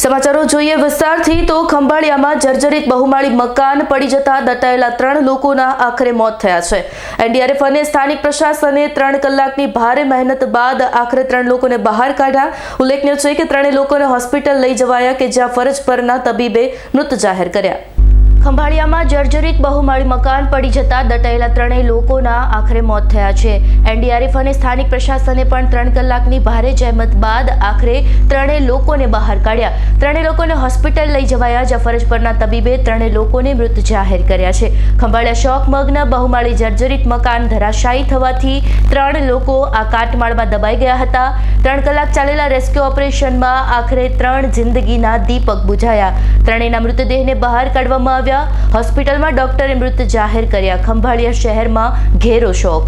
સમાચારો જોઈએ વિસ્તારથી તો ખંભાળિયામાં જર્જરિત બહુમાળી મકાન પડી જતા દટાયેલા ત્રણ લોકોના આખરે મોત થયા છે. એનડીઆરએફ અને સ્થાનિક પ્રશાસને ત્રણ કલાકની ભારે મહેનત બાદ આખરે ત્રણ લોકોને બહાર કાઢ્યા. ઉલ્લેખનીય છે કે ત્રણેય લોકોને હોસ્પિટલ લઈ જવાયા કે જ્યાં ફરજ પરના તબીબે મૃત જાહેર કર્યા. ખંભાળિયામાં જર્જરિત બહુમાળી મકાન પડી જતા દટાયેલા ત્રણેય લોકોના આખરે મોત થયા છે. એનડીઆરએફ અને સ્થાનિક પ્રશાસને પણ ત્રણ કલાકની ભારે જહેમત બાદ આખરે ત્રણેય લોકોને બહાર કાઢ્યા. ત્રણેય લોકોને હોસ્પિટલ લઈ જવાયા, જ્યાં પરના તબીબે ત્રણેય લોકોને મૃત જાહેર કર્યા છે. ખંભાળિયા શોકમગ્ન બહુમાળી જર્જરિત મકાન ધરાશાયી થવાથી ત્રણ લોકો આ કાટમાળમાં દબાઈ ગયા હતા. ત્રણ કલાક ચાલેલા રેસ્ક્યુ ઓપરેશનમાં આખરે ત્રણ જિંદગીના દીપક બુઝાયા ત્રણેયના મૃતદેહને બહાર કાઢવામાં આવ્યા હોસ્પિટલમાં ડોક્ટરે મૃત જાહેર કર્યા. ખંભાળિયા શહેરમાં ઘેરો શોક.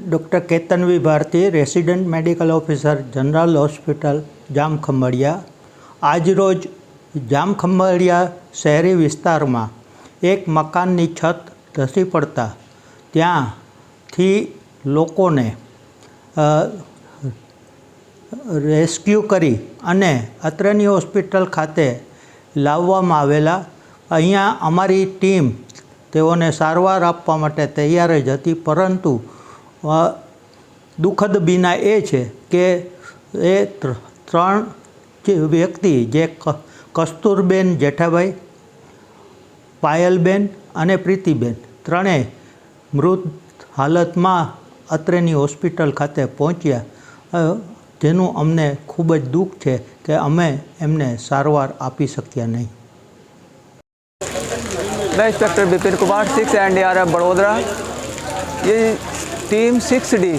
Doctor કેતનવી Bharati, resident medical officer, general hospital Jamkhambhaliya આજરોજ જામખંભાળિયા શહેરી વિસ્તારમાં એક મકાનની છત ધસી પડતા ત્યાંથી લોકોને રેસ્ક્યુ કરી અને અત્રેની હોસ્પિટલ ખાતે લાવવામાં આવેલા અહીંયા અમારી ટીમ તેઓને સારવાર આપવા માટે તૈયાર જ હતી, પરંતુ દુઃખદ બીના એ છે કે એ ત્રણ વ્યક્તિ જે કસ્તુરબેન જેઠાભાઈ, પાયલબેન અને પ્રીતિબેન ત્રણેય મૃત હાલતમાં અત્રેની હોસ્પિટલ ખાતે પહોંચ્યા. જેનું અમને ખૂબ જ દુઃખ છે કે અમે એમને સારવાર આપી શક્યા નહીં. मैं inspector Vipin Kumar, six N D R F Vadodara. ये team six D,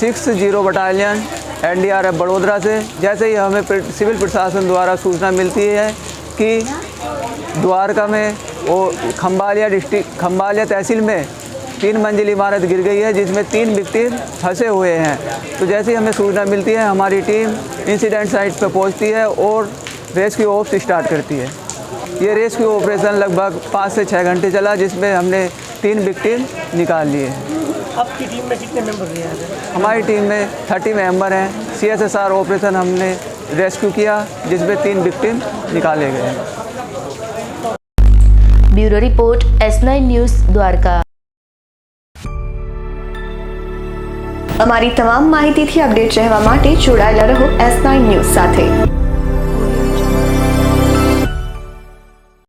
six zero battalion N D R F Vadodara से। जैसे ही हमें सिविल प्रशासन द्वारा सूचना मिलती है कि द्वारका में वो खम्बालिया डिस्ट्रिक्ट खम्बालिया तहसील में तीन मंजिल इमारत गिर गई है, जिसमें तीन व्यक्ति फंसे हुए हैं। तो जैसे ही हमें सूचना मिलती है, हमारी टीम इंसिडेंट साइट पर पहुँचती है और रेस्क्यू ऑप्स स्टार्ट करती है। ये रेस्क्यू ऑपरेशन लगभग पाँच से छः घंटे चला जिसमें हमने तीन विक्टिम निकाल लिए आपकी टीम में कितने मेंबर रहे हैं हमारी टीम में थर्टी मेंबर हैं C S S R operation हमने रेस्क्यू किया जिसमें तीन विक्टिम निकाले गए bureau report S nine news Dwarka અમારી તમામ માહિતીથી અપડેટ રહેવા માટે જોડાયેલા રહો એસ નાઇન ન્યૂઝ સાથે